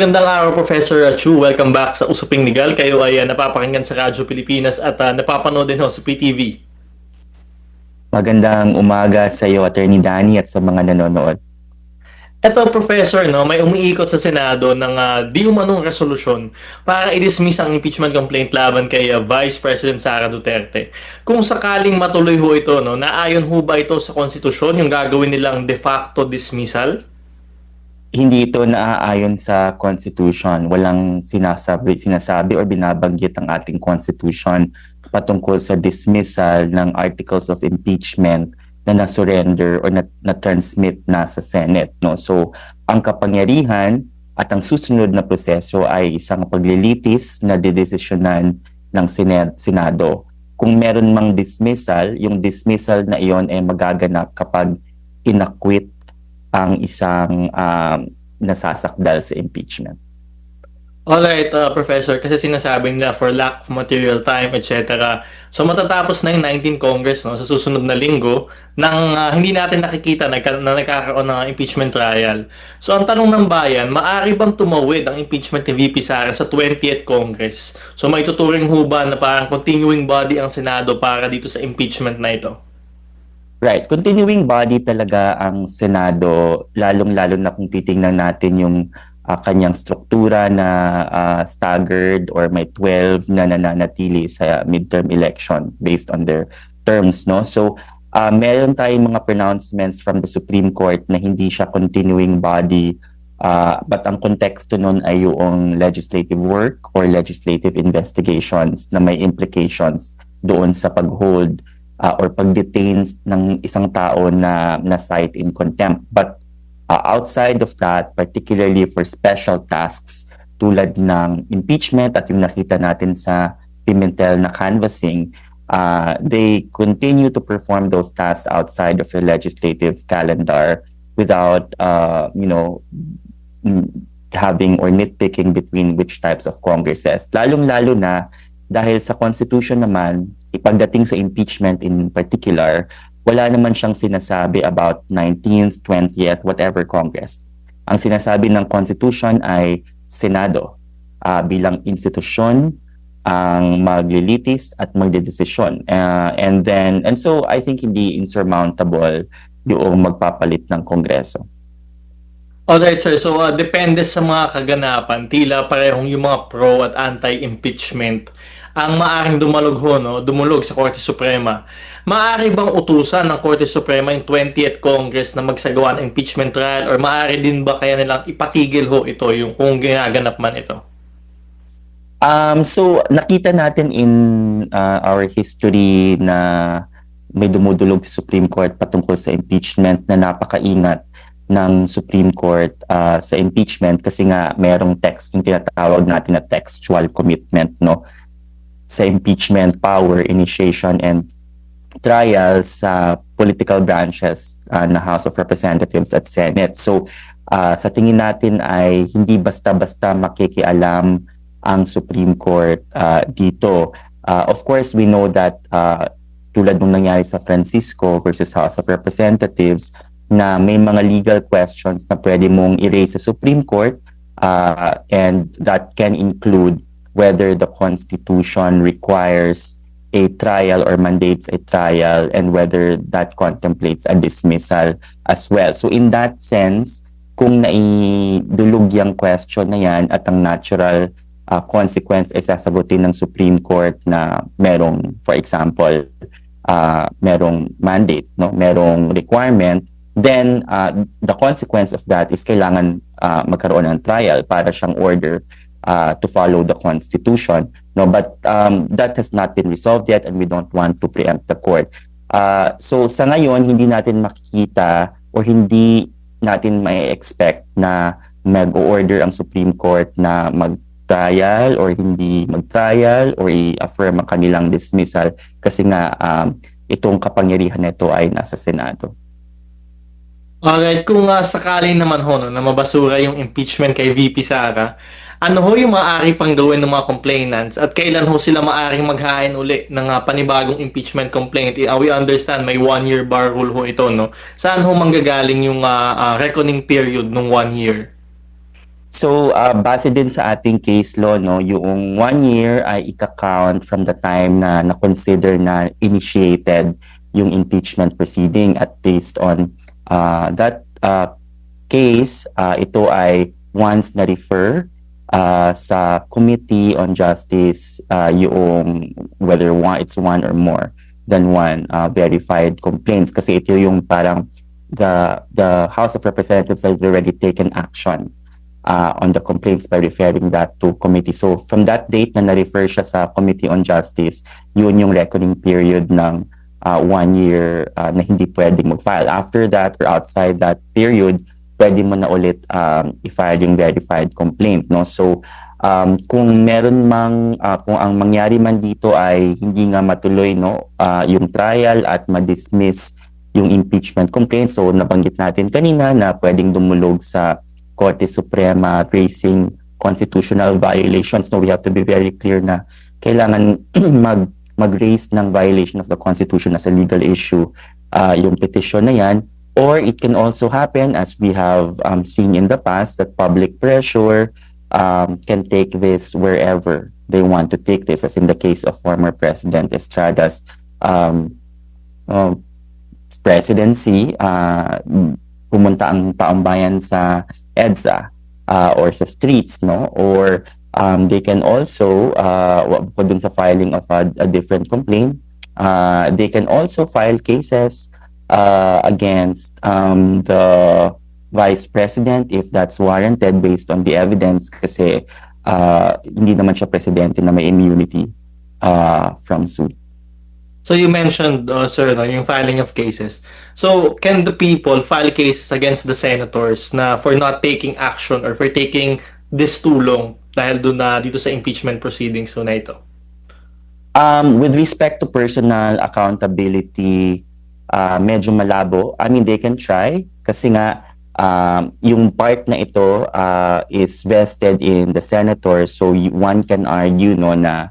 Magandang araw, Professor Chu. Welcome back sa Usaping Legal. Kayo ay uh, napapakinggan sa Radyo Pilipinas at uh, napapanood din ho sa PTV. Magandang umaga sa iyo, Attorney Danny, at sa mga nanonood. Ito, Professor, no, may umiikot sa Senado ng uh, di umanong resolusyon para i-dismiss ang impeachment complaint laban kay uh, Vice President Sara Duterte. Kung sakaling matuloy ho ito, no, naayon ho ba ito sa konstitusyon yung gagawin nilang de facto dismissal? Hindi ito naaayon sa Constitution. Walang sinasabi, sinasabi or binabanggit ang ating Constitution patungkol sa dismissal ng articles of impeachment na na-surrender or na- na-transmit na sa Senate. No? So, ang kapangyarihan at ang susunod na proseso ay isang paglilitis na didesisyonan ng Senado. Kung meron mang dismissal, yung dismissal na iyon ay magaganap kapag inakwit ang isang um, nasasakdal sa impeachment. Alright, uh, Professor, kasi sinasabi nila for lack of material time, etc. So matatapos na yung 19 Congress no, sa susunod na linggo nang uh, hindi natin nakikita na, na nagkakaroon ng impeachment trial. So ang tanong ng bayan, maari bang tumawid ang impeachment ni VP Sara sa 20th Congress? So may tuturing ho ba na parang continuing body ang Senado para dito sa impeachment na ito? Right. Continuing body talaga ang Senado, lalong-lalo na kung titingnan natin yung uh, kanyang struktura na uh, staggered or may 12 na nananatili sa midterm election based on their terms. no So, uh, meron tayong mga pronouncements from the Supreme Court na hindi siya continuing body uh, but ang konteksto nun ay yung legislative work or legislative investigations na may implications doon sa pag-hold uh, or pag-detain ng isang tao na na-cite in contempt. But uh, outside of that, particularly for special tasks tulad ng impeachment at yung nakita natin sa Pimentel na canvassing, uh, they continue to perform those tasks outside of the legislative calendar without, uh, you know, having or nitpicking between which types of congresses. Lalong-lalo na dahil sa Constitution naman, ipagdating sa impeachment in particular, wala naman siyang sinasabi about 19th, 20th, whatever Congress. Ang sinasabi ng Constitution ay Senado uh, bilang institusyon ang maglilitis at magdedesisyon. Uh, and then, and so I think hindi insurmountable yung magpapalit ng Kongreso. Alright sir, so uh, depende sa mga kaganapan, tila parehong yung mga pro at anti-impeachment ang maaring dumalog ho, no, dumulog sa Korte Suprema. Maaari bang utusan ng Korte Suprema yung 20th Congress na magsagawa ng impeachment trial or maaari din ba kaya nilang ipatigil ho ito yung kung ginaganap man ito? Um, so nakita natin in uh, our history na may dumudulog sa Supreme Court patungkol sa impeachment na napakaingat ng Supreme Court uh, sa impeachment kasi nga merong text yung tinatawag natin na textual commitment no sa impeachment power initiation and trial sa political branches uh, na House of Representatives at Senate. So uh, sa tingin natin ay hindi basta-basta makikialam ang Supreme Court uh, dito. Uh, of course, we know that uh, tulad nung nangyari sa Francisco versus House of Representatives na may mga legal questions na pwede mong i-raise sa Supreme Court uh, and that can include whether the Constitution requires a trial or mandates a trial and whether that contemplates a dismissal as well. So in that sense, kung naidulog yung question na yan at ang natural uh, consequence ay sasagutin ng Supreme Court na merong, for example, uh, merong mandate, no? merong requirement, then uh, the consequence of that is kailangan uh, magkaroon ng trial para siyang order uh, to follow the constitution no but um, that has not been resolved yet and we don't want to preempt the court uh, so sa ngayon hindi natin makikita or hindi natin may expect na mag-order ang Supreme Court na mag-trial or hindi mag-trial or i-affirm ang kanilang dismissal kasi nga um, itong kapangyarihan nito ay nasa Senado. Alright, kung uh, sakali naman ho no, na mabasura yung impeachment kay VP Sara, ano ho yung maaari pang gawin ng mga complainants at kailan ho sila maaring maghain uli ng uh, panibagong impeachment complaint? Uh, we understand may one-year bar rule ho ito, no? Saan ho manggagaling yung uh, uh, reckoning period ng one year? So, uh, base din sa ating case law, no, yung one year ay ika-count from the time na na-consider na initiated yung impeachment proceeding at based on uh, that uh, case, uh, ito ay once na-refer uh, sa Committee on Justice uh, yung whether one, it's one or more than one uh, verified complaints kasi ito yung parang the the House of Representatives has already taken action uh, on the complaints by referring that to committee. So from that date na na-refer siya sa Committee on Justice, yun yung reckoning period ng uh, one year uh, na hindi pwedeng mag-file. After that or outside that period, pwede mo na ulit um, i-file yung verified complaint. No? So um, kung meron mang, uh, kung ang mangyari man dito ay hindi nga matuloy no, uh, yung trial at ma-dismiss yung impeachment complaint. So nabanggit natin kanina na pwedeng dumulog sa Korte Suprema raising constitutional violations. No, we have to be very clear na kailangan mag mag-raise ng violation of the Constitution as a legal issue uh, yung petition na yan. Or it can also happen, as we have um, seen in the past, that public pressure um, can take this wherever they want to take this, as in the case of former President Estrada's um, um, presidency, uh, pumunta ang taong bayan sa EDSA uh, or sa streets, no? Or um, they can also, uh, dun sa filing of a, a different complaint, uh, they can also file cases uh, against um, the vice president if that's warranted based on the evidence kasi uh, hindi naman siya presidente na may immunity uh, from suit. So you mentioned, uh, sir, no, yung filing of cases. So can the people file cases against the senators na for not taking action or for taking this too long dahil doon na dito sa impeachment proceedings so na ito? Um, with respect to personal accountability, uh, medyo malabo. I mean, they can try kasi nga um, yung part na ito uh, is vested in the senator. So one can argue no na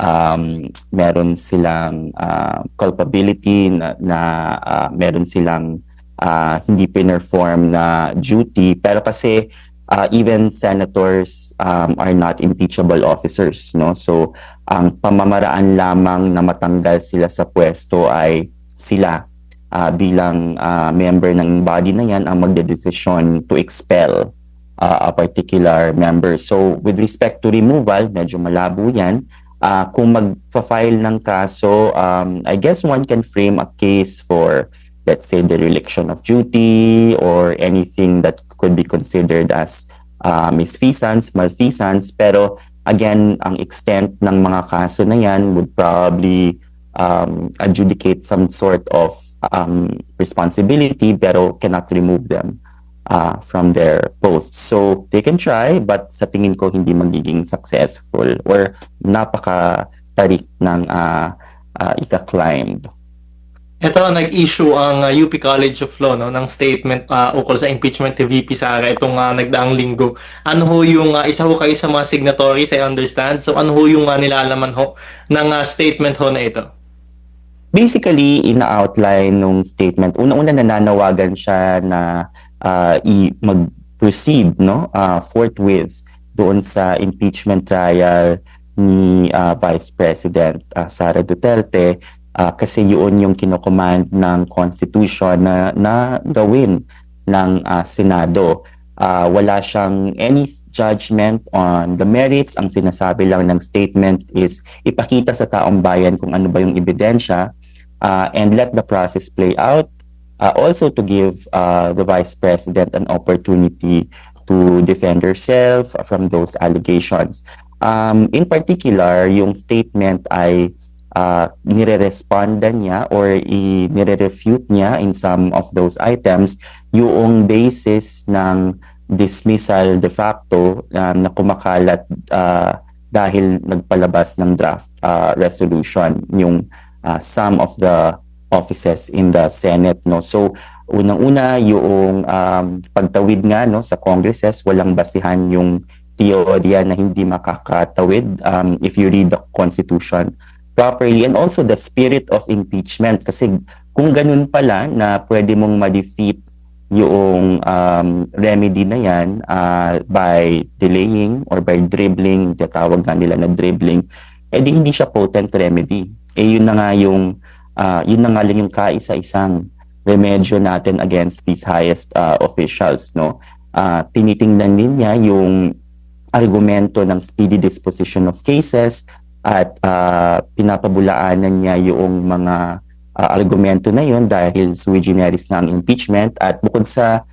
um, meron silang uh, culpability na, na uh, meron silang uh, hindi pinerform na duty. Pero kasi uh, even senators um, are not impeachable officers no? So ang pamamaraan lamang na matanggal sila sa pwesto ay sila uh, bilang uh, member ng body na yan ang magdedesisyon to expel uh, a particular member. So with respect to removal, medyo malabo yan. Uh, kung mag-file ng kaso, um, I guess one can frame a case for let's say dereliction of duty or anything that could be considered as uh, misfeasance, malfeasance. Pero again, ang extent ng mga kaso na yan would probably um, adjudicate some sort of um, responsibility pero cannot remove them uh, from their posts. So they can try but sa tingin ko hindi magiging successful or napaka-tarik ng uh, uh, ika-climb. Ito, nag-issue ang uh, UP College of Law no, ng statement uh, ukol sa impeachment ni VP Sara itong uh, nagdaang linggo. Ano ho yung, uh, isa ho kayo sa mga signatories, I understand. So ano ho yung uh, nilalaman ho ng uh, statement ho na ito? Basically, ina-outline nung statement, una-una nananawagan siya na uh, i- mag-proceed no, uh, forthwith doon sa impeachment trial ni uh, Vice President uh, Sara Duterte uh, kasi yun yung kinocommand ng Constitution na, na gawin ng uh, Senado. Uh, wala siyang any judgment on the merits. Ang sinasabi lang ng statement is ipakita sa taong bayan kung ano ba yung ebidensya uh, and let the process play out. Uh, also to give uh, the Vice President an opportunity to defend herself from those allegations. Um, in particular, yung statement ay uh, nire-respondan niya or nire-refute niya in some of those items yung basis ng dismissal de facto uh, na kumakalat uh, dahil nagpalabas ng draft uh, resolution yung uh, some of the offices in the Senate no? So unang-una yung um, pagtawid nga no sa congresses walang basihan yung teorya na hindi makakatawid um, if you read the constitution properly. And also the spirit of impeachment. Kasi kung ganun pala na pwede mong ma-defeat yung um, remedy na yan ah, by delaying or by dribbling, tatawag nga nila na dribbling, eh di hindi siya potent remedy. Eh yun na nga yung, ah, yun na nga lang yung kaisa-isang remedyo natin against these highest ah, officials, no? Ah, tinitingnan din niya yung argumento ng speedy disposition of cases at ah, pinapabulaanan niya yung mga ah, argumento na yun dahil sui generis na ang impeachment at bukod sa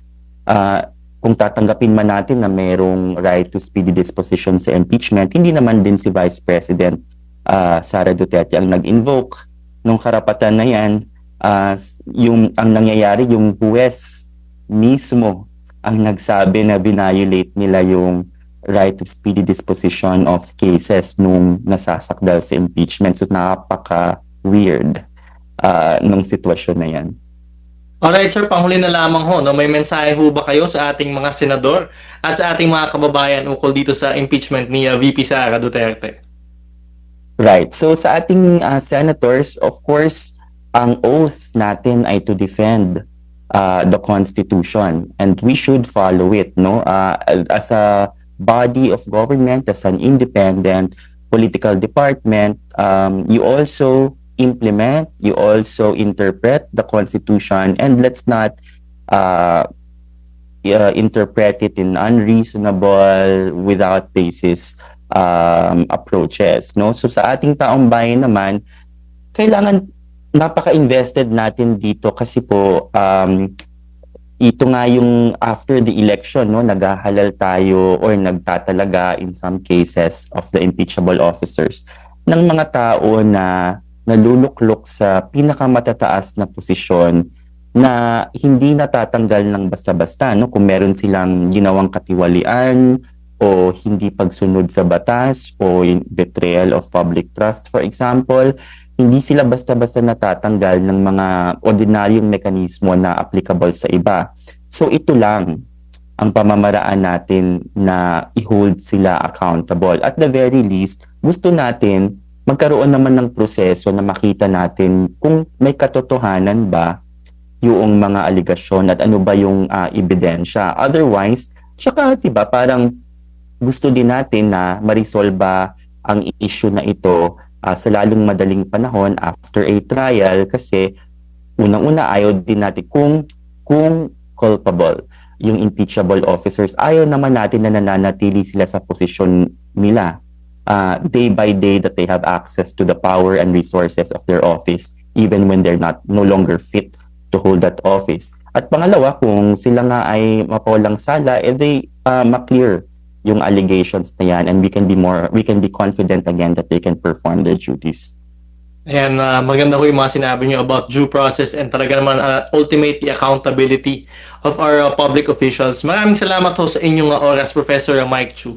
ah, kung tatanggapin man natin na mayroong right to speedy disposition sa impeachment, hindi naman din si Vice President ah, Sara Duterte ang nag-invoke nung karapatan na yan. ah, yung ang nangyayari yung huwes mismo ang nagsabi na violate nila yung right of speedy disposition of cases nung nasasakdal sa impeachment. So napaka-weird uh, ng sitwasyon na yan. Alright sir, panghuli na lamang ho, no? may mensahe ho ba kayo sa ating mga senador at sa ating mga kababayan ukol dito sa impeachment ni uh, VP Sara Duterte? Right. So sa ating uh, senators, of course, ang oath natin ay to defend uh, the Constitution and we should follow it. No, uh, as a body of government, as an independent political department, um, you also implement, you also interpret the Constitution, and let's not uh, uh, interpret it in unreasonable, without basis um, approaches. No? So sa ating taong bayan naman, kailangan napaka-invested natin dito kasi po um, ito nga yung after the election, no, naghahalal tayo or nagtatalaga in some cases of the impeachable officers ng mga tao na naluluklok sa pinakamatataas na posisyon na hindi natatanggal ng basta-basta no kung meron silang ginawang katiwalian o hindi pagsunod sa batas o betrayal of public trust for example hindi sila basta-basta natatanggal ng mga ordinaryong mekanismo na applicable sa iba. So ito lang ang pamamaraan natin na i-hold sila accountable. At the very least, gusto natin magkaroon naman ng proseso na makita natin kung may katotohanan ba yung mga aligasyon at ano ba yung ah, ebidensya. Otherwise, tsaka 'di ba parang gusto din natin na marisolba ang issue na ito ah, sa lalong madaling panahon after a trial kasi unang-una ayaw din natin kung kung culpable yung impeachable officers. Ayaw naman natin na nananatili sila sa posisyon nila. Ah, day by day that they have access to the power and resources of their office even when they're not no longer fit to hold that office. At pangalawa kung sila nga ay mapawalang sala eh they ah, ma-clear yung allegations na yan and we can be more we can be confident again that they can perform their duties. Ayan, uh, maganda ko yung mga sinabi nyo about due process and talaga naman uh, ultimately accountability of our uh, public officials. Maraming salamat ho sa inyong uh, oras, Professor Mike Chu.